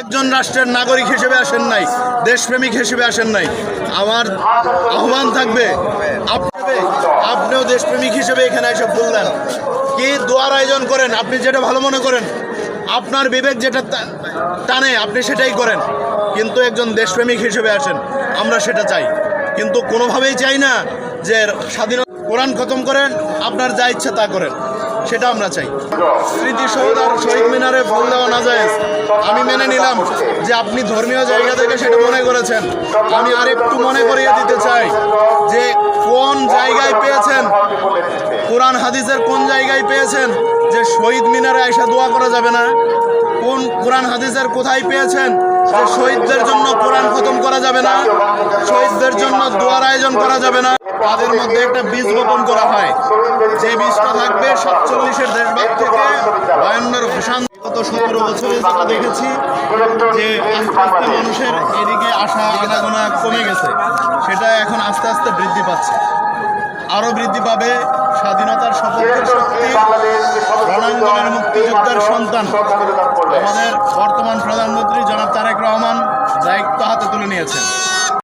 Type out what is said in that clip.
একজন রাষ্ট্রের নাগরিক হিসেবে আসেন নাই, দেশপ্রেমিক হিসেবে আসেন নাই। আমার আহ্বান থাকবে আপনি আপনিও দেশপ্রেমিক হিসেবে এখানে এসে ফুল দেন কি দোয়ার আয়োজন করেন? আপনি যেটা ভালো মনে করেন, আপনার বিবেক যেটা টানে, আপনি সেটাই করেন। কিন্তু একজন দেশপ্রেমিক হিসেবে আসেন, আমরা সেটা চাই। কিন্তু কোনোভাবেই চাই না যে স্বাধীনতা কোরআন খতম করেন, আপনার যা ইচ্ছা তা করেন। সেটা আমরা চাই। স্মৃতিসৌধ আর শহীদ মিনারে ফুল দেওয়া না যায়। আমি মেনে নিলাম যে আপনি ধর্মীয় জায়গা থেকে সেটা মনে করেছেন। আমি আরেকটু মনে করিয়ে দিতে চাই যে কোন জায়গায় পেয়েছেন? কোরআন হাদিসের কোন জায়গায় পেয়েছেন? যে শহীদ মিনারে আইসা দোয়া করা যাবে না? কোন কোরআন হাদিসের কোথায় পেয়েছেন? যে শহীদদের জন্য কোরআন খতম করা যাবে না? শহীদদের জন্য দোয়ার আয়োজন করা যাবে না? তাদের মধ্যে একটা বীজ বপন করা হয়। যে বীজটা থাকবে সাতচল্লিশের দেশভাগ থেকে বায়ান্নর ভাষান গত সতেরো বছরে যেটা দেখেছি, যে আস্তে আস্তে মানুষের এদিকে আসা, আনাগোনা কমে গেছে। সেটা এখন আস্তে আস্তে বৃদ্ধি পাচ্ছে। আরও বৃদ্ধি পাবে স্বাধীনতার সপক্ষের শক্তি, রণাঙ্গনের মুক্তিযোদ্ধার সন্তান। আমাদের বর্তমান প্রধানমন্ত্রী জনাব তারেক রহমান দায়িত্ব হাতে তুলে নিয়েছেন।